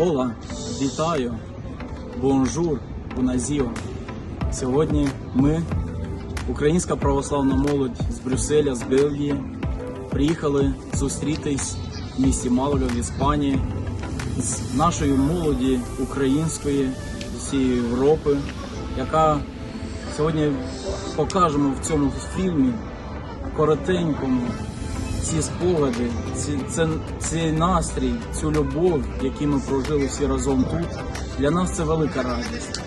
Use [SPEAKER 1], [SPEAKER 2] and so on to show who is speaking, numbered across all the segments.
[SPEAKER 1] Ола, вітаю, бонжур, буназіо. Сьогодні ми, українська православна молодь з Брюсселя, з Бельгії, приїхали зустрітись в місті Малага в Іспанії з нашою молоді української з усієї Європи, яка сьогодні покажемо в цьому фільмі коротенькому ці спогади, ці, це, цей настрій, цю любов, які ми прожили всі разом тут. Для нас це велика радість.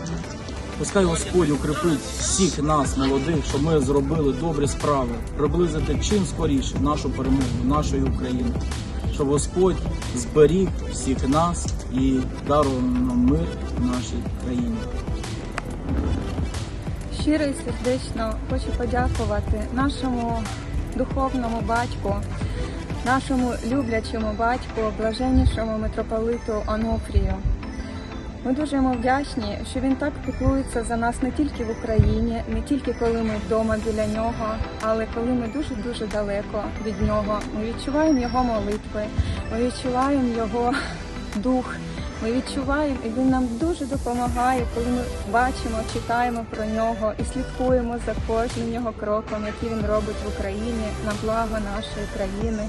[SPEAKER 1] Пускай Господь укріпить всіх нас, молодих, щоб ми зробили добрі справи, приблизити чим скоріше нашу перемогу, нашої України, щоб Господь зберіг всіх нас і дарував нам мир в нашій країні.
[SPEAKER 2] Щиро і сердечно хочу подякувати нашому духовному батьку, нашому люблячому батьку, блаженнішому митрополиту Онуфрію. Ми дуже йому вдячні, що він так піклується за нас не тільки в Україні, не тільки коли ми вдома біля нього, але коли ми дуже дуже далеко від нього. Ми відчуваємо його молитви, ми відчуваємо його дух. Ми відчуваємо, і він нам дуже допомагає, коли ми бачимо, читаємо про нього і слідкуємо за кожним його кроком, який він робить в Україні на благо нашої країни.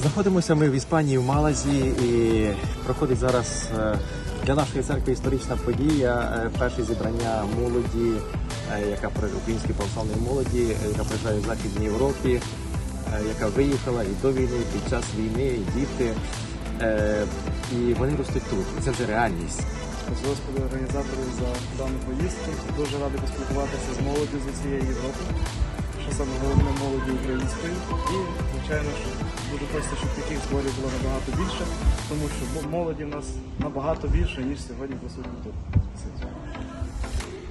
[SPEAKER 3] Знаходимося ми в Іспанії в Малазі і проходить зараз е, для нашої церкви історична подія. е, Перше зібрання молоді, е, яка української православної молоді, яка проживає в Західній Європі, яка виїхала і до війни, і під час війни, і діти. І вони ростуть тут. І це вже реальність.
[SPEAKER 4] Господи організаторів за дану поїздку. Дуже радий поспілкуватися з молоддю з усієї Європи, що саме головне молоді української. І, звичайно ж, дуже хочеться, щоб таких зборів було набагато більше, тому що молоді в нас набагато більше, ніж сьогодні присутні тут.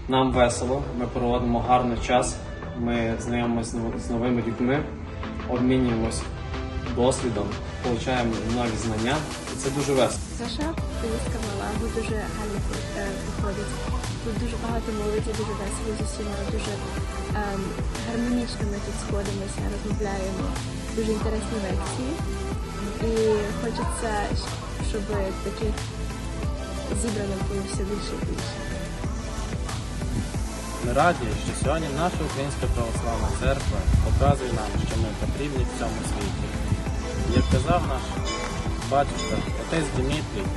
[SPEAKER 5] Нам весело, ми проводимо гарний час, ми знайомимося з з новими людьми, обмінюємось досвідом, отримуємо нові знання, і це дуже весело.
[SPEAKER 6] Саша, поїздка в Малагу дуже гарно е, проходить. Тут дуже багато молоді, дуже весело з усіма, дуже ем, гармонічно ми тут сходимося, розмовляємо, дуже інтересні лекції. І хочеться, щоб таких зібраних було все більше і більше.
[SPEAKER 7] Ми раді, що сьогодні наша Українська православна церква показує нам, що ми потрібні в цьому світі. Як казав наш батюшка, отець Дмитрій,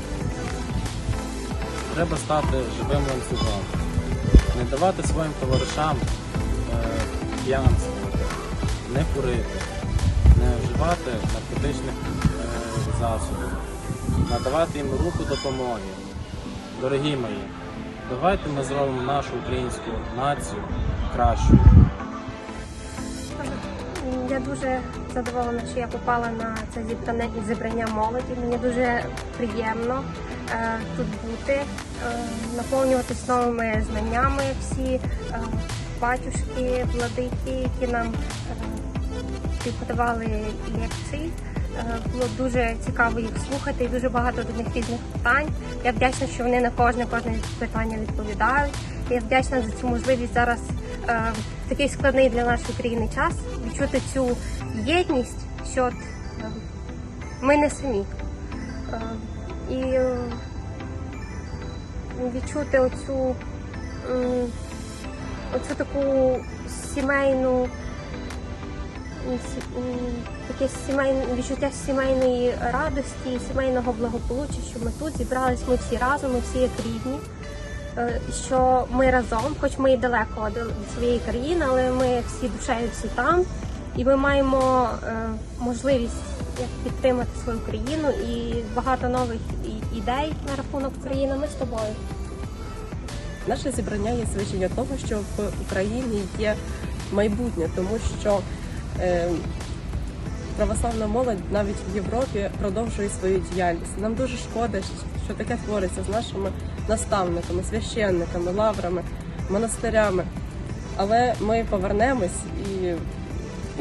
[SPEAKER 7] треба стати живим ланцюгом, не давати своїм товаришам е, п'янства, не курити, не вживати наркотичних е, засобів, надавати їм руку допомоги. Дорогі мої, давайте ми зробимо нашу українську націю кращою.
[SPEAKER 8] Я дуже задоволена, що я попала на це зібране зібрання молоді. Мені дуже приємно е, тут бути, е, наповнюватись новими знаннями. Всі е, батюшки, владики, які нам е, підготували лекції. Е, Було дуже цікаво їх слухати і дуже багато до них різних питань. Я вдячна, що вони на кожне кожне питання відповідають. Я вдячна за цю можливість зараз е, в такий складний для нашої країни час відчути цю єдність, що е, ми не самі. Е, і е, відчути оцю, оцю таку сімейну таке сімейне відчуття сімейної радості, сімейного благополуччя, що ми тут зібрались, ми всі разом, ми всі як рідні. Е, Що ми разом, хоч ми і далеко від своєї країни, але ми всі душею всі там, і ми маємо е, можливість підтримати свою країну і багато нових ідей на рахунок України. Ми з тобою.
[SPEAKER 9] Наше зібрання є свідчення того, що в Україні є майбутнє, тому що е, православна молодь навіть в Європі продовжує свою діяльність. Нам дуже шкода, що таке твориться з нашими наставниками, священниками, лаврами, монастирями. Але ми повернемось і,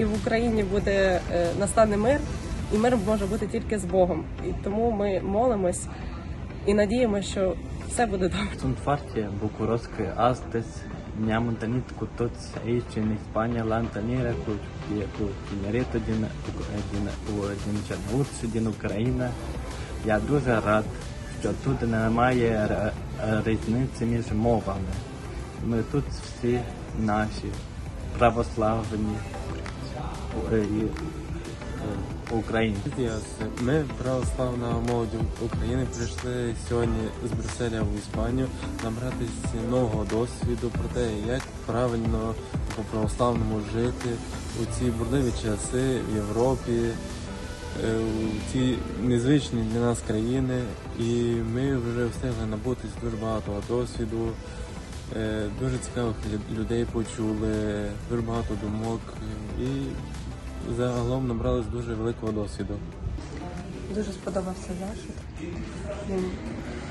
[SPEAKER 9] і в Україні буде е, настане мир, і мир може бути тільки з Богом. І тому ми молимось і надіємося, що все буде добре.
[SPEAKER 7] Sunt foarte bucuros că astăzi ne-am întâlnit cu toți aici în Spania la întâlnire cu, cu tineretul din, din, cu- din Cernăuț din Ucraina. Я дуже рад,
[SPEAKER 10] що тут немає різниці між мовами. Ми тут всі наші православні е, е, українці.
[SPEAKER 11] Ми, православна молодь України, прийшли сьогодні з Брюсселя в Іспанію набратися нового досвіду про те, як правильно по православному жити у ці бурливі часи в Європі, е, ці незвичні для нас країни. І ми вже встигли набутись дуже багато досвіду. е, Дуже цікавих людей почули, дуже багато думок і загалом набрались дуже великого досвіду.
[SPEAKER 12] Дуже сподобався. Він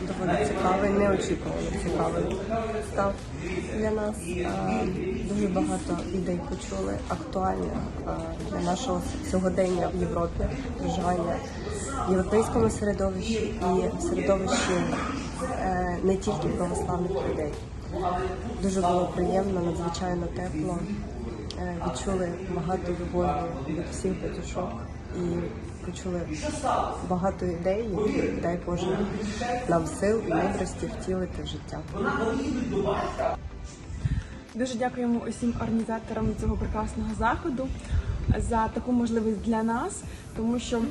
[SPEAKER 12] доволі цікавий, неочікувано цікавий став для нас. Дуже багато ідей почули, актуальних для нашого сьогодення в Європі, проживання в європейському середовищі і в середовищі е, не тільки православних людей. Дуже було приємно, надзвичайно тепло. Е, Відчули багато любові від всіх батюшок і почули багато ідей, які дай Боже нам сил і мудрості втілити в життя.
[SPEAKER 13] Дуже дякуємо усім організаторам цього прекрасного заходу за таку можливість для нас, тому що е,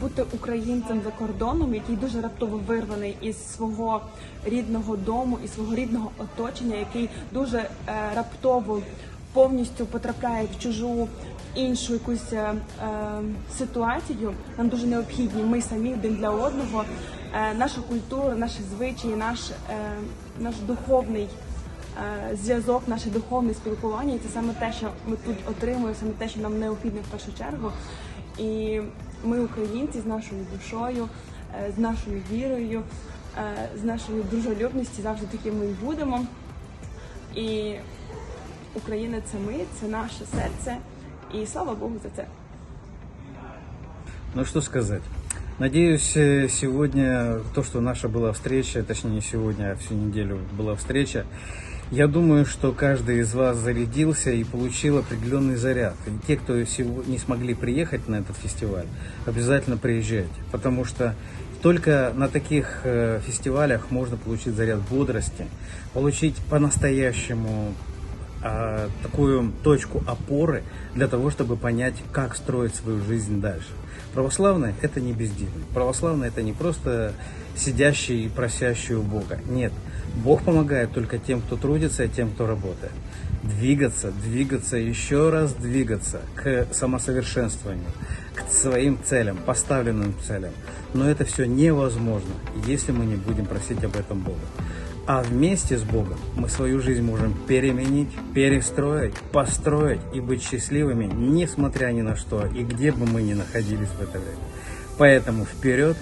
[SPEAKER 13] бути українцем за кордоном, який дуже раптово вирваний із свого рідного дому і свого рідного оточення, який дуже е, раптово повністю потрапляє в чужу іншу якусь е, е, ситуацію, нам дуже необхідні ми самі один для одного. Е, наша культура, наші звичаї, наш, е, наш духовний е, зв'язок, наше духовне спілкування. І це саме те, що ми тут отримуємо, саме те, що нам необхідно в першу чергу. І ми, українці, з нашою душою, е, з нашою вірою, е, з нашою дружелюбністю завжди такими і будемо. І Україна це ми, це наше серце. І слава Богу за це.
[SPEAKER 14] Ну что сказать. Надеюсь, э, сегодня то, что наша была встреча, точнее не сегодня, а всю неделю была встреча, я думаю, что каждый из вас зарядился и получил определенный заряд. И те, кто не смогли приехать на этот фестиваль, обязательно приезжайте, потому что только на таких э, фестивалях можно получить заряд бодрости, получить по-настоящему а, такую точку опоры для того, чтобы понять, как строить свою жизнь дальше. Православные – это не бездельник. Православные – это не просто сидящий и просящий у Бога. Нет, Бог помогает только тем, кто трудится и тем, кто работает. Двигаться, двигаться, еще раз двигаться к самосовершенствованию, к своим целям, поставленным целям. Но это все невозможно, если мы не будем просить об этом Бога. А вместе с Богом мы свою жизнь можем переменить, перестроить, построить и быть счастливыми, несмотря ни на что, и где бы мы ни находились в это время. Поэтому вперед,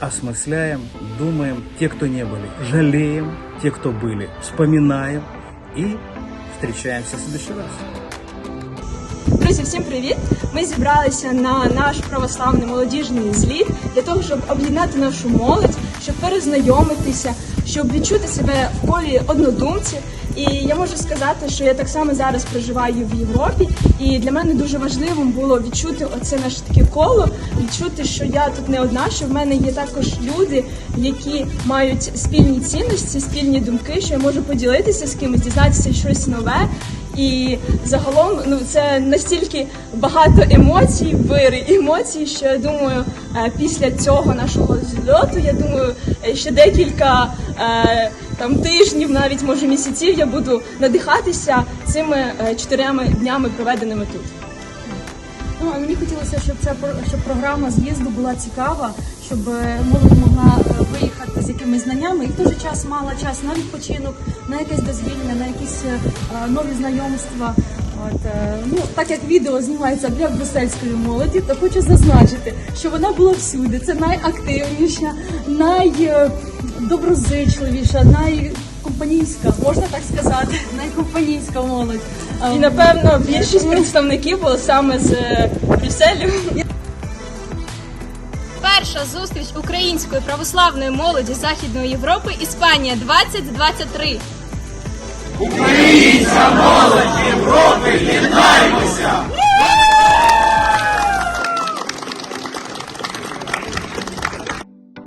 [SPEAKER 14] осмысляем, думаем, те, кто не были, жалеем, те, кто были, вспоминаем и встречаемся в следующий раз.
[SPEAKER 13] Друзі, всім привіт! Ми зібралися на наш православний молодіжний зліт для того, щоб об'єднати нашу молодь, щоб перезнайомитися, щоб відчути себе в колі однодумців. І я можу сказати, що я так само зараз проживаю в Європі, і для мене дуже важливим було відчути оце наше таке коло, відчути, що я тут не одна, що в мене є також люди, які мають спільні цінності, спільні думки, що я можу поділитися з кимось, дізнатися щось нове. І загалом ну це настільки багато емоцій, вири емоцій, що я думаю, е, після цього нашого зльоту, я думаю, е, ще декілька е, там тижнів, навіть може місяців, я буду надихатися цими е, днями, проведеними тут.
[SPEAKER 15] Ну, а мені хотілося, щоб ця щоб програма з'їзду була цікава, щоб молодь могла е, виїхати з якимись знаннями і в той же час мала час на відпочинок, на якесь дозвілля, на якісь е, нові знайомства. От, е, ну, так як відео знімається для брюссельської молоді, то хочу зазначити, що вона була всюди. Це найактивніша, найдоброзичливіша, найкомпанійська, можна так сказати, найкомпанійська молодь.
[SPEAKER 13] І напевно більшість представників було саме з Брюсселю.
[SPEAKER 16] Перша зустріч української православної молоді Західної Європи Іспанія 2023.
[SPEAKER 17] Українська молодь Європи, єднаймося!